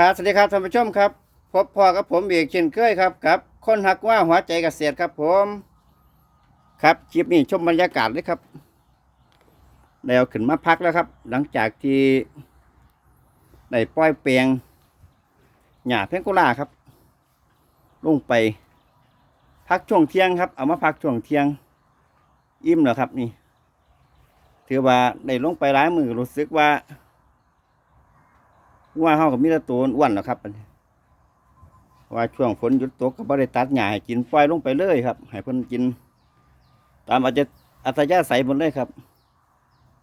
ครับสวัสดีครับท่านผู้ชมครับ พบพ่อกับผมเอกเช่นเคยครับกับคนหักว่าหัวใจเกษตรครับผม ครับคลิปนี้ชมบรรยากาศเลยครับได้เอาขึ้นมาพักแล้วครับ หลังจากที่ได้ปล่อยเปลียงหญ้าเพงกุลาครับ ลงไป พักช่วงเที่ยงครับ เอามาพักช่วงเที่ยง อิ่มแล้วครับนี่ ถือว่าได้ลงไปหลายมือรู้สึกว่า ว่าเฮากับมีแต่ตัวอ้วนแล้วครับว่าช่วงฝนหยุดตกก็บ่ได้ตัดหญ้าให้กินปล่อยลงไปเลยครับ ให้เพิ่นกิน ตามอาจจะอัธยาศัยหมดเลยครับ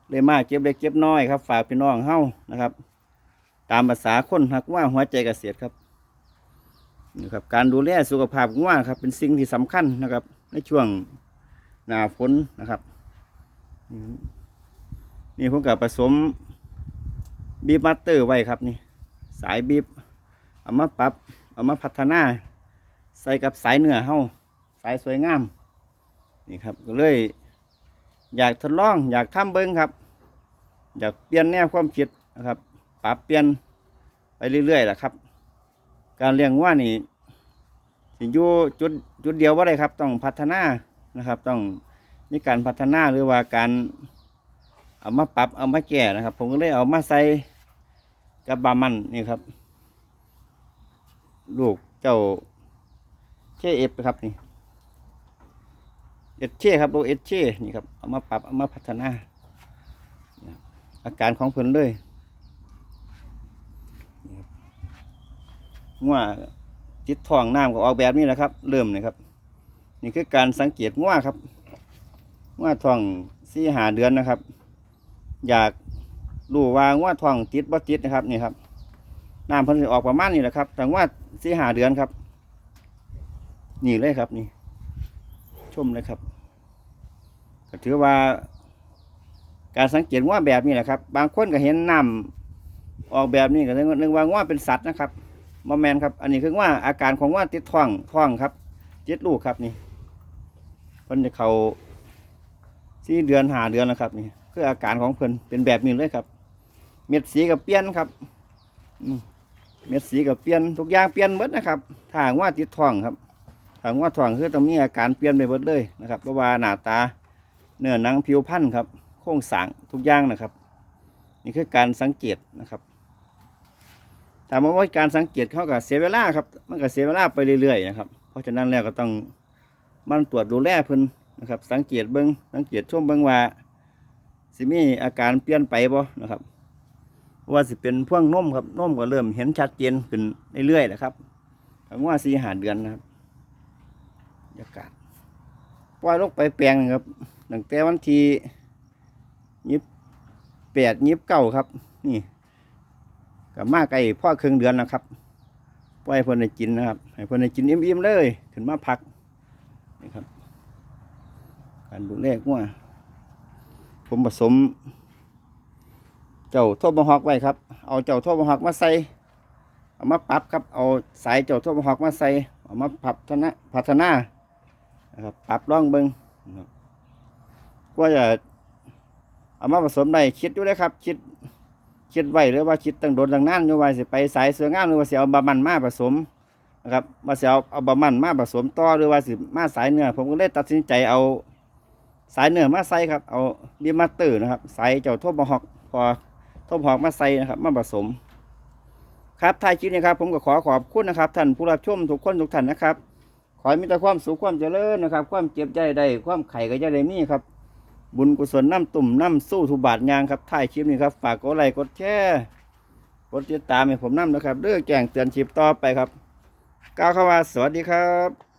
เลยมากเก็บเล็กเก็บน้อยครับ ฝากพี่น้องเฮานะครับ ตามภาษาคนหักว่าหัวใจเกษตรครับนี่ครับการดูแลสุขภาพง่วครับ เป็นสิ่งที่สำคัญนะครับ ในช่วงหน้าฝนนะครับ นี่ผมกับผสมบีบมัตเตอร์ไว้ครับนี่ สายบีบเอามาปรับ เอามาพัฒนา ใส่กับสายเนื้อเฮาสายสวยงาม นี่ครับก็เลย อยากทดลอง อยากทำเบิ้งครับ อยากเปลี่ยนแนวความคิดนะครับ ปรับเปลี่ยนไปเรื่อยๆแหละครับ การเลี้ยงว่านี่สิอยู่จุดจุดเดียวว่าได้ครับ ต้องพัฒนานะครับ ต้องมีการพัฒนาหรือว่าการเอามาปรับเอามาแก้นะครับ ผมก็เลยเอามาใส่ กับบามันนี่ครับ ลูกเจ้าเชเอฟครับนี่เอชเช่ครับลูกเอชเช่นี่ครับเอามาปรับเอามาพัฒนา อาการของเพิ่นเลยนี่ครับง่วจิตท้องน้ำก็ออกแบบนี้แหละครับ เริ่มเลยครับ นี่คือการสังเกตง่วครับง่วท้องสี่หาเดือนนะครับ อยาก รู้ว่าง่วท้องติดบ่ติดนะครับนี่ครับน้ำเพิ่นสิออกประมาณนี้แหละครับแต่ว่าสีหาเดือนครับ นี่เลยครับนี่ ชมเลยครับก็ถือว่า การสังเกตว่าแบบนี้แหละครับ บางคนก็เห็นน้ำออกแบบนี้ก็นึกว่าว่าเป็นสัตว์นะครับมอแมนครับ อันนี้คือว่าอาการของว่าติดท้องท้องครับติดลูกครับนี่เพิ่นจะเขาสี่เดือนหาเดือนแล้วครับนี่ คืออาการของเพิ่นเป็นแบบนี้เลยครับ เม็ดสีกับเปลี่ยนครับเม็ดสีกับเปลี่ยนทุกอย่างเปลี่ยนหมดนะครับถ้าว่าติดท้องครับถ้าว่าท้องคือต้องมีอาการเปลี่ยนไปหมดเลยนะครับเพราะว่าหน้าตาเนื้อหนังผิวพรรณครับโครงสร้างทุกอย่างนะครับ นี่คือการสังเกตนะครับถามว่าการสังเกตเขากับเสียเวลาครับ มันก็เสียเวลาไปเรื่อยๆนะครับ เพราะฉะนั้นแล้วก็ต้องมันตรวจดูแลเพิ่นนะครับ สังเกตเบิ้งสังเกตชมเบิ้งว่า สิมีอาการเปลี่ยนไปบ่นะครับว่าสิเป็นพ่วงน่มครับน่มก็เริ่มเห็นชัดเจนขึ้นเรื่อยๆนะครับถึงว่าสี่หาเดือนนะครับบรรยากาศปล่อยลงไปแปลงครับตั้งแต่วันที่ยิบแปดยิบเก้าครับ นี่กับมาไก่พ่อครึ่งเดือนนะครับปล่อยเพิ่นได้กินนะครับให้เพิ่นได้กินอิ่มๆเลย ขึ้นมาพักนี่ครับ การดูแลงัว ผมผสม เจ้าทั่วบะฮอกไว้ครับ เอาเจ้าทั่วบะฮอกมาใส่เอามาปรับครับ เอาสายเจ้าทั่วบะฮอกมาใส่เอามาพัฒนาพัฒนานะครับปรับร่องเบิงนะครับว่าจะเอามาผสมได้คิดอยู่เลยครับ คิดคิดไว้หรือว่าคิดตั้งโดนตั้งนานอยู่ว่าสิไปสายเสืองามหรือว่าสิเอาบะมันมาผสมนะครับว่าสิเอาเอาบะมันมาผสมต่อหรือว่าสิมาสายเนื้อผมก็เลยตัดสินใจเอา สายเนื้อมาใส่ครับ เอาเบียมาเตอร์นะครับ ใส่เจ้าทั่วบะฮอกพอทั่วบะฮอกมาใส่นะครับ มาผสม ครับท้ายคลิปนี้ครับ ผมก็ขอขอบคุณนะครับ ท่านผู้รับชมทุกคนทุกท่านนะครับ ขอให้มีแต่ความสุขความเจริญนะครับ ความเจ็บใจได้ความไข่ก็จะได้มีครับ บุญกุศลน้ำตุ่มน้ำสู้ทุบาทยางครับท้ายคลิปนี้ครับ ฝากกดไลค์กดแชร์กดติดตามให้ผมน้ำนะครับเรื่องแจ้งเตือนคลิปต่อไปครับก้าวเข้ามาสวัสดีครับ